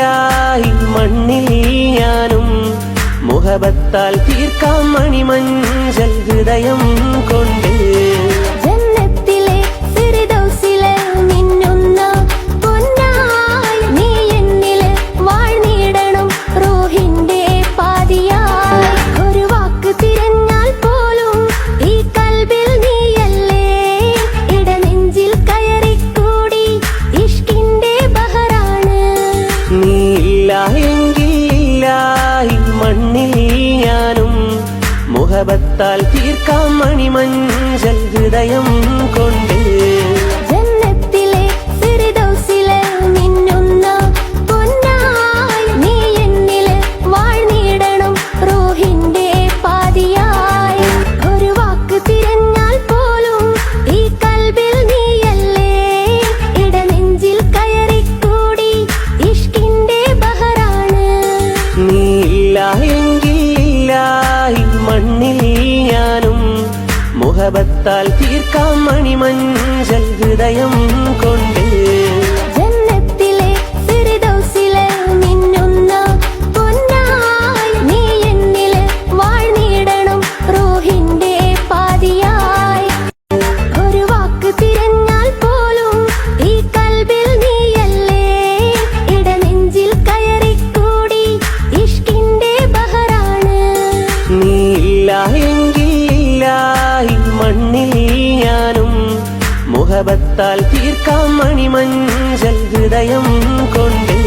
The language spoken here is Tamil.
മണ്ണിലായി മണ്ണിൽ ഞാനും മുഖബത്താൽ തീർക്കാം മണിമഞ്ചൽ ഹൃദയം കൊണ്ടേ மோகபத்தால் தீர்க்காம் மணிமஞ்சள் ஹிருதயம் கொண்டு மோகபத்தால் தீர்க்காமணி மஞ்சள் ஹிருதயம் கொ மரபத்தால் தீர்க்காமணி மஞ்சள் ஹிருதயம் கொண்டு